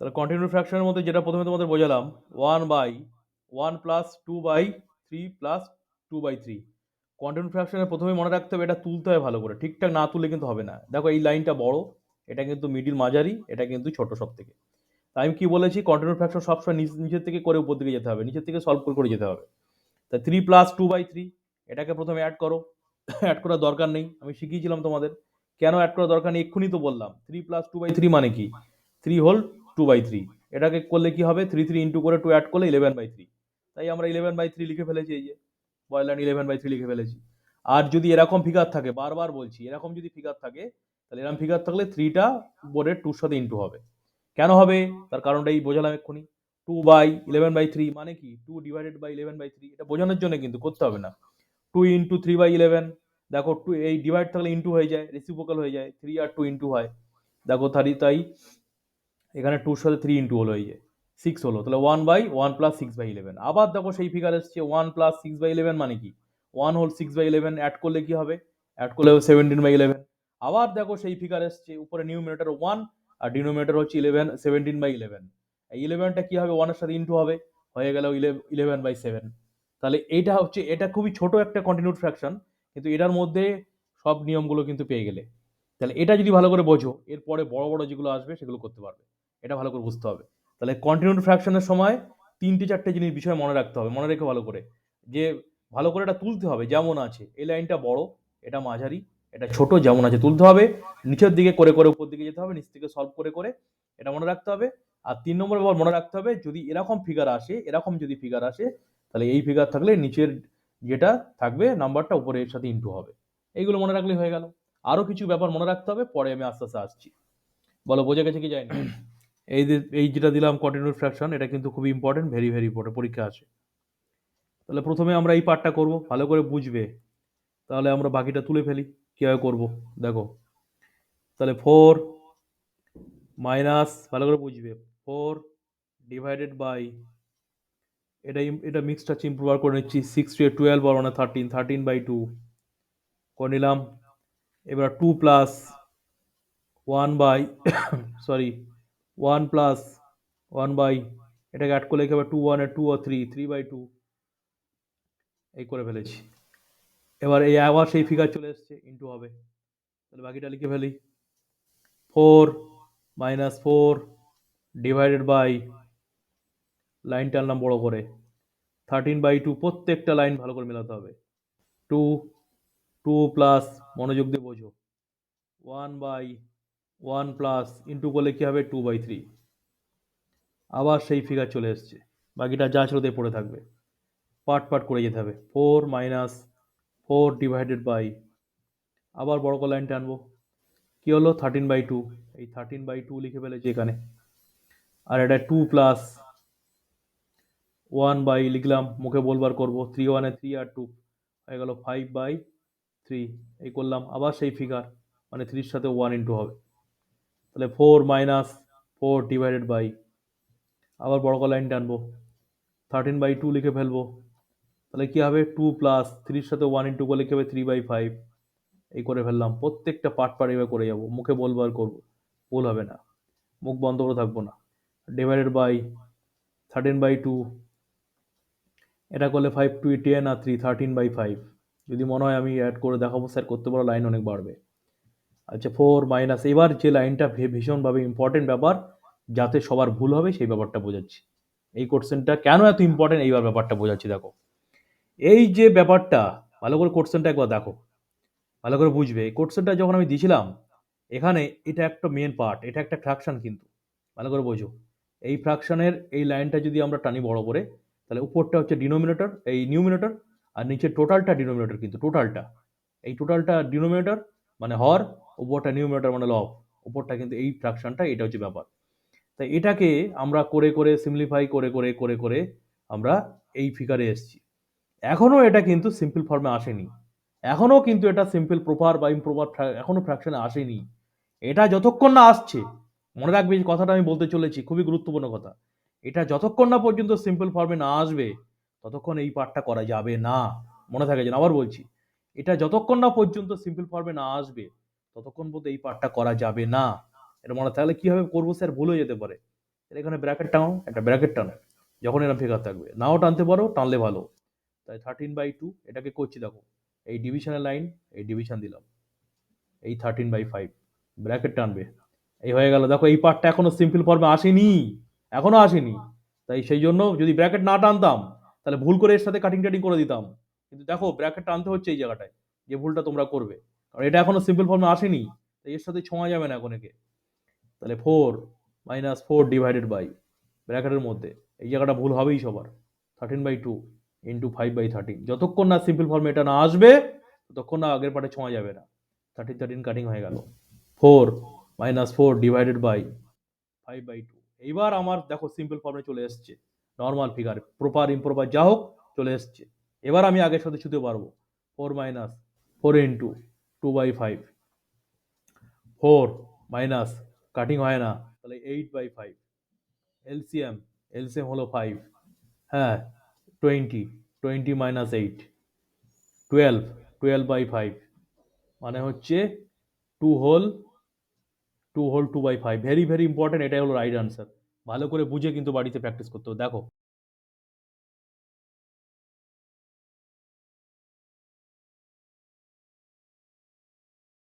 তাহলে কন্টিনিউ ফ্র্যাকশনের মধ্যে যেটা প্রথমে তোমাদের বোঝালাম one by one plus two by three plus two by three continue ফ্র্যাকশনে প্রথমে মনে রাখতে হবে এটা তুলতে হবে ভালো করে, ঠিকঠাক না তুললে কিন্তু হবে না। দেখো এই লাইনটা বড়, এটা কিন্তু মিডিল মাঝারি, এটা কিন্তু ছোট সব থেকে। তাই আমি কি বলেছি? কন্টিনিউ ফ্র্যাকশন সবসময় নিচ, নিচের থেকে করে উপর দিকে যেতে হবে, নিচের থেকে সলভ করে করে যেতে হবে। তা three plus two by three এটাকে প্রথমে অ্যাড করো। অ্যাড করার দরকার নেই, আমি শিখিয়েছিলাম তোমাদের। কেন অ্যাড করার দরকার নেই? এক্ষুনি তো বললাম। Three plus two by three মানে কি? Three whole two by three এটাকে করলে কি হবে? থ্রি থ্রি ইন্টু করে টু অ্যাড করলে ইলেভেন বাই থ্রি তাই আমরা ইলেভেন বাই থ্রি লিখে ফেলেছি এই যে। বয়লান ইলেভেন বাই থ্রি লিখে ফেলেছি। আর যদি এরকম ফিগার থাকে, বারবার বলছি, এরকম যদি ফিগার থাকে, তাহলে এরকম ফিগার থাকলে থ্রিটা বোর্ডের টুর সাথে ইন্টু হবে। কেন হবে? তার কারণটা এই বোঝালাম এক্ষুনি। Two by eleven by three মানে কি? Two divided by eleven by three এটা বোঝানোর জন্য কিন্তু করতে হবে না। Two into three by eleven দেখো টু এই ডিভাইড থাকলে ইন্টু হয়ে যায় রেসিপোকাল হয়ে যায়। থ্রি আর টু ইন্টু হয়। দেখো থারি তাই এখানে টুর সাথে থ্রি ইন্টু হলো এই যে সিক্স হলো, তাহলে one by one plus six by eleven আবার দেখো সেই ফিগার এসছে one plus six by eleven মানে কি? One whole six by eleven add করলে কি হবে? অ্যাড করলে সেভেন্টিন বাই ইলেভেন আবার দেখো সেই ফিগার এসছে, উপরে নিউমিনেটর ওয়ান আর ডিনোমিনেটর হচ্ছে ইলেভেন সেভেন্টিন বাই ইলেভেন এই ইলেভেনটা কী হবে? ওয়ানের সাথে ইন্টু হবে, হয়ে গেল ইলেভেন বাই সেভেন তাহলে এইটা হচ্ছে, এটা খুবই ছোট একটা কন্টিনিউড ফ্র্যাকশন কিন্তু এটার মধ্যে সব নিয়মগুলো কিন্তু পেয়ে গেলে। তাহলে এটা যদি ভালো করে বোঝো, এরপরে বড় বড় যেগুলো আসবে সেগুলো করতে পারবে। এটা ভালো করে বুঝতে হবে। তাহলে কন্টিনিউড ফ্র্যাকশনের সময় তিনটে চারটে জিনিস বিষয় মনে রাখতে হবে, মনে রেখে ভালো করে। যে ভালো করে এটা তুলতে হবে, যেমন আছে, এই লাইনটা বড়, এটা মাঝারি, এটা ছোট, যেমন আছে, তুলতে হবে। নিচের দিকে করে করে উপর দিকে যেতে হবে, নিচ থেকে সলভ করে করে এটা মনে রাখতে হবে। আর তিন নম্বর ব্যাপার মনে রাখতে হবে, যদি এরকম ফিগার আসে, এরকম যদি ফিগার আসে, তাহলে এই ফিগার থাকলে নিচের যেটা থাকবে নাম্বারটা উপরে এর সাথে ইন্টু হবে। এইগুলো মনে রাখলেই হয়ে গেল। আরও কিছু ব্যাপার মনে রাখতে হবে, পরে আমি আস্তে আস্তে আসছি। বলো, বোঝা গেছে কি যায়নি এই এই যেটা দিলাম কন্টিনিউড ফ্র্যাকশন এটা কিন্তু খুবই ইম্পর্টেন্ট ভেরি ভেরি ইম্পর্টেন্ট পরীক্ষা আছে। তাহলে প্রথমে আমরা এই পার্টটা করব, ভালো করে বুঝবে। তাহলে আমরা বাকিটা তুলে ফেলি, কীভাবে করব, দেখো। তাহলে ফোর মাইনাস ভালো করে বুঝবে ফোর ডিভাইডেড বাই এটা এটা মিক্সটা ইম্প্রুভ করে নিচ্ছি সিক্স টু টুয়েলভ আর মানে থার্টিন থার্টিন বাই টু করে নিলাম। এবার two plus one by sorry one plus one by এটাকে অ্যাড করলে কি হবে? টু ওয়ানে টু ও থ্রি থ্রি বাই টু এই করে ফেলেছি। এবার এই আবার সেই ফিগার চলে এসছে ইন্টু হবে। তাহলে বাকিটা লিখে ফেলি। Four minus four divided by line টানলাম বড় করে। থার্টিন বাই টু প্রত্যেকটা লাইন ভালো করে মেলাতে হবে। টু টু প্লাস মনোযোগ দিয়ে বোঝো। One by one plus into করলে কী হবে? Two by three. আবার সেই ফিগার চলে এসছে। বাকিটা যা ছিল পড়ে থাকবে। পার্ট পার্ট করে যেতে হবে। Four minus four divided by, আবার বড় লাইন টানবো কী হলো? Thirteen by two. এই থার্টিন বাই টু লিখে ফেলেছি এখানে। আর এটা টু প্লাস ওয়ান বাই লিখলাম, মুখে বলবার করব। থ্রি ওয়ানে থ্রি আর টু। হয়ে গেল ফাইভ বাই থ্রি। এই করলাম। আবার সেই ফিগার মানে থ্রির সাথে ওয়ান ইন্টু হবে। তাহলে four minus four divided by আবার বড় করে লাইন টানবো। থার্টিন বাই টু লিখে ফেলব। তাহলে কী হবে? টু প্লাস থ্রির সাথে ওয়ান ইন্টু করলে কী হবে থ্রি বাই ফাইভ এই করে ফেললাম। প্রত্যেকটা পার্ট পার্ট এভাবে করে যাব। মুখে বলবার করব। ভুল হবে না। মুখ বন্ধ করে থাকব না। Divided by thirteen by two এটা করলে ফাইভ টু টেন আর থ্রি থার্টিন বাই ফাইভ যদি মনে হয় আমি অ্যাড করে দেখাবো স্যার করতে পারো লাইন অনেক বাড়বে। আচ্ছা ফোর মাইনাস এবার যে লাইনটা ভীষণভাবে ইম্পর্টেন্ট ব্যাপার, যাতে সবার ভুল হবে, সেই ব্যাপারটা বোঝাচ্ছি। এই কোশ্চেনটা কেন এত ইম্পর্টেন্ট এইবার ব্যাপারটা বোঝাচ্ছি, দেখো। এই যে ব্যাপারটা, ভালো করে কোশ্চেনটা একবার দেখো। ভালো করে বুঝবে। এই কোশ্চেনটা যখন আমি দিয়েছিলাম এখানে এটা একটা মেন পার্ট এটা একটা ফ্র্যাকশন কিন্তু। ভালো করে বোঝো। এই ফ্র্যাকশনের এই লাইনটা যদি আমরা টানি বড় করে, তাহলে উপরটা হচ্ছে ডিনোমিনেটর এই নিউমিনেটর আর নিচে টোটালটা ডিনোমিনেটর কিন্তু টোটালটা এই টোটালটা ডিনোমিনেটর মানে হর উপরটা নিউমিনেটর মানে লব উপরটা কিন্তু এই ফ্র্যাকশনটা এটা হচ্ছে ব্যাপার। তাই এটাকে আমরা করে করে সিম্পলিফাই করে করে করে করে আমরা এই ফিগারে এসেছি। এখনও এটা কিন্তু সিম্পল ফর্মে আসেনি। এখনও কিন্তু এটা সিম্পল প্রপার বা ইমপ্রপার এখনও ফ্র্যাকশনে আসেনি। এটা যতক্ষণ না আসছে, মনে রাখবে যে কথাটা আমি বলতে চলেছি, খুবই গুরুত্বপূর্ণ কথা। এটা যতক্ষণ না পর্যন্ত সিম্পল ফর্মে না আসবে, ততক্ষণ এই পার্টটা করা যাবে না। মনে থাকে যেন আবার বলছি। এটা যতক্ষণ না পর্যন্ত সিম্পল ফর্মে না আসবে ততক্ষণ পর্যন্ত এই পার্টটা করা যাবে না। এটা মনে তাহলে কীভাবে করব স্যার ভুল হয়ে যেতে পারে। এর এখানে ব্র্যাকেট টানো, একটা ব্র্যাকেট টানো যখন এরকম ফেকার থাকবে। নাও টানতে পারো, টানলে ভালো। তাই থার্টিন বাই টু এটাকে করছি দেখো। এই ডিভিশনের লাইন এই ডিভিশন দিলাম। এই থার্টিন বাই ফাইভ ব্র্যাকেট টানবে। এই হয়ে গেল। দেখো, এই পার্টটা এখনও সিম্পল ফর্মে আসেনি। এখনও আসেনি। তাই সেই জন্য যদি ব্র্যাকেট না টানতাম, তাহলে ভুল করে এর সাথে কাটিং টাটিং করে দিতাম। কিন্তু দেখো ব্র্যাকেট টানতে হচ্ছে এই জায়গাটায়, যে ভুলটা তোমরা করবে। কারণ এটা এখনও সিম্পল ফর্মে আসেনি তাই এর সাথে ছোঁয়া যাবে না একে। তাহলে four minus four divided by ব্র্যাকেটের মধ্যে, এই জায়গাটা ভুল হবেই সবার। Thirteen by two into five by thirteen যতক্ষণ না সিম্পল ফর্মে এটা না আসবে, ততক্ষণ না আগের পাটে ছোঁয়া যাবে না। থার্টিন থার্টিন কাটিং হয়ে গেল। Four minus four divided by five by two এইবার আমার, দেখো সিম্পল ফর্মে চলে এসছে। নর্মাল ফিগার প্রপার ইম্প্রপার যা হোক, চলে এসছে। এবার আমি আগের সাথে ছুতে পারব। Four minus four into two by five four minus cutting হয় না, তাহলে eight by five LCM LCM হলো ফাইভ হ্যাঁ twenty twenty minus eight twelve twelve by five মানে হচ্ছে two whole two whole two by five very very important এটাই হলো right answer ভালো করে বুঝে কিন্তু বাড়িতে প্র্যাকটিস করতে হবে। দেখো